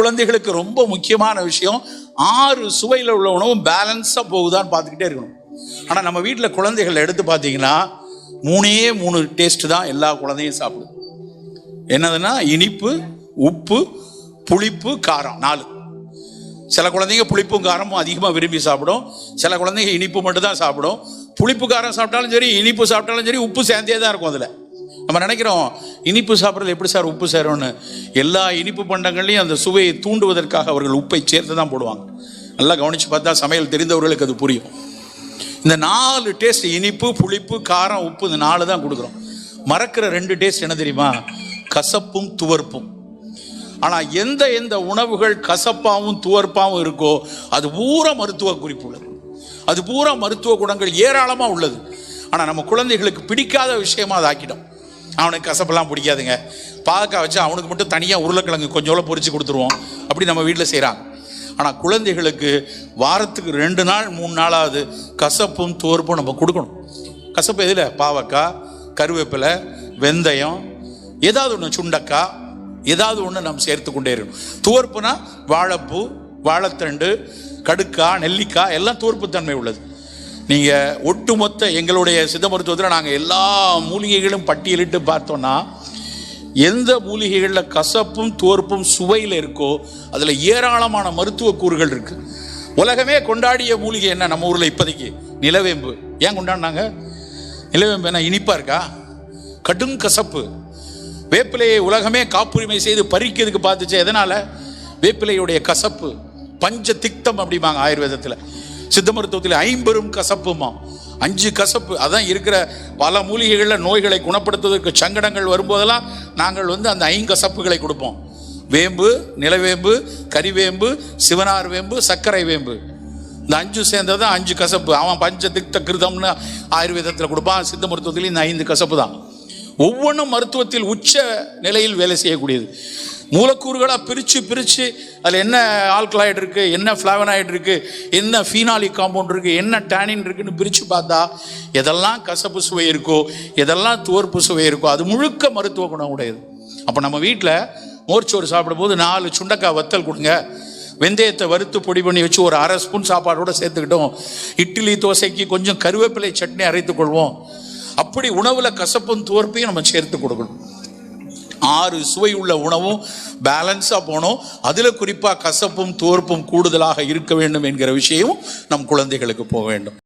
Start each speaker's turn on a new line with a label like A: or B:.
A: குழந்தைகளுக்கு ரொம்ப முக்கியமான விஷயம் ஆறு சுவையில் உள்ள உணவும் பேலன்ஸாக போகுதான்னு பார்த்துக்கிட்டே இருக்கணும். ஆனால் நம்ம வீட்டில் குழந்தைகள் எடுத்து பார்த்தீங்கன்னா மூணே மூணு டேஸ்ட் தான் எல்லா குழந்தையும் சாப்பிடும் என்னதுன்னா இனிப்பு உப்பு புளிப்பு காரம் நாலு. சில குழந்தைங்க புளிப்பும் காரமும் அதிகமாக விரும்பி சாப்பிடும். சில குழந்தைங்க இனிப்பு மட்டும் தான் சாப்பிடும். புளிப்பு காரம் சாப்பிட்டாலும் சரி இனிப்பு சாப்பிட்டாலும் சரி உப்பு சேர்ந்தே தான் இருக்கும் அதில். நம்ம நினைக்கிறோம் இனிப்பு சாப்பிட்றது எப்படி சார் உப்பு சேரும்னு? எல்லா இனிப்பு பண்டங்கள்லையும் அந்த சுவையை தூண்டுவதற்காக அவர்கள் உப்பை சேர்த்து தான் போடுவாங்க. நல்லா கவனித்து பார்த்தா சமையல் தெரிந்தவர்களுக்கு அது புரியும். இந்த நாலு டேஸ்ட் இனிப்பு புளிப்பு காரம் உப்பு இந்த நாலு தான் கொடுக்குறோம். மறக்கிற ரெண்டு டேஸ்ட் என்ன தெரியுமா? கசப்பும் துவர்ப்பும். ஆனால் எந்த எந்த உணவுகள் கசப்பாகவும் துவர்ப்பாகவும் இருக்கோ அது பூரா மருத்துவ குறிப்பு உள்ளது. அது பூரா மருத்துவ குணங்கள் ஏராளமாக உள்ளது. ஆனால் நம்ம குழந்தைகளுக்கு பிடிக்காத விஷயமா அதை ஆக்கிட்டோம் அவனுக்கு கசப்பெல்லாம் பிடிக்காதுங்க. பாகக்காய் வச்சு அவனுக்கு மட்டும் தனியாக உருளைக்கிழங்கு கொஞ்சோളം பொறிச்சு கொடுத்துருவோம். அப்படி நம்ம வீட்டில் செய்கிறாங்க ஆனால் குழந்தைகளுக்கு வாரத்துக்கு ரெண்டு நாள் மூணு நாளாவது கசப்பும் தோர்ப்பும் நம்ம கொடுக்கணும். கசப்பு எதில்? பாவக்காய் கருவேப்பிலை வெந்தயம் ஏதாவது ஒன்று சுண்டக்காய் ஏதாவது ஒன்று நம்ம சேர்த்து கொண்டே இருக்கணும். துவர்ப்புனா வாழைப்பூ வாழைத்தண்டு கடுக்காய் நெல்லிக்காய் எல்லாம் துவர்ப்புத்தன்மை உள்ளது. நீங்கள் ஒட்டுமொத்த எங்களுடைய சித்த மருத்துவத்தில் நாங்கள் எல்லா மூலிகைகளும் பட்டியலிட்டு பார்த்தோன்னா எந்த மூலிகைகளில் கசப்பும் தோற்பும் சுவையில் இருக்கோ அதில் ஏராளமான மருத்துவ கூறுகள் இருக்குது உலகமே கொண்டாடிய மூலிகை என்ன நம்ம ஊரில் இப்போதைக்கு? நிலவேம்பு. ஏன் கொண்டாடினாங்க? நிலவேம்பு என்ன இனிப்பா இருக்கா? கடும் கசப்பு. வேப்பிலையை உலகமே காப்புரிமை செய்து பறிக்கிறதுக்கு பார்த்துச்சு எதனால்? வேப்பிலையுடைய கசப்பு. பஞ்ச திக்தம் அப்படிம்பாங்க ஆயுர்வேதத்தில். சித்த மருத்துவத்தில் ஐம்பெரும் கசப்புமா? அஞ்சு கசப்பு. அதான் இருக்கிற பல மூலிகைகளில் நோய்களை குணப்படுத்துவதற்கு சங்கடங்கள் வரும்போதெல்லாம் நாங்கள் வந்து அந்த ஐங்கசப்புகளை கொடுப்போம். வேம்பு நிலவேம்பு கறிவேம்பு சிவனார் வேம்பு சர்க்கரை வேம்பு. இந்த அஞ்சு சேர்ந்தது தான் அஞ்சு கசப்பு. அவன் பஞ்ச திக்த கிருதம்னு ஆயுர்வேதத்தில் கொடுப்பான். சித்த மருத்துவத்திலையும் இந்த ஐந்து கசப்பு தான். ஒவ்வொன்றும் மருத்துவத்தில் உச்ச நிலையில் வேலை செய்யக்கூடியது. மூலக்கூறுகளாக பிரித்து பிரித்து அதில் என்ன ஆல்கலாய்டு இருக்குது என்ன ஃப்ளாவனாய்டு இருக்குது என்ன ஃபீனாலிக் காம்பவுண்ட் இருக்குது என்ன டேனின் இருக்குன்னு பிரித்து பார்த்தா எதெல்லாம் கசப்பு சுவை இருக்கோ எதெல்லாம் துவர்ப்பு சுவை இருக்கோ அது முழுக்க மருத்துவ குணம் உடையது. அப்போ நம்ம வீட்டில் மோர்ச்சோறு சாப்பிடும்போது நாலு சுண்டக்காய் வத்தல் கொடுங்க. வெந்தயத்தை வறுத்து பொடி பண்ணி வச்சு ஒரு அரை ஸ்பூன் சாப்பாடோடு சேர்த்துக்கிட்டோம். இட்லி தோசைக்கு கொஞ்சம் கருவேப்பிலை சட்னி அரைத்து கொள்வோம். அப்படி உணவில் கசப்பும் துவர்ப்பையும் நம்ம சேர்த்து கொடுக்கணும். ஆறு சுவை உள்ள உணவும் பேலன்ஸாக போனோம். அதில் குறிப்பாக கசப்பும் தோற்பும் கூடுதலாக இருக்க வேண்டும் என்கிற விஷயமும் நம் குழந்தைகளுக்கு போக வேண்டும்.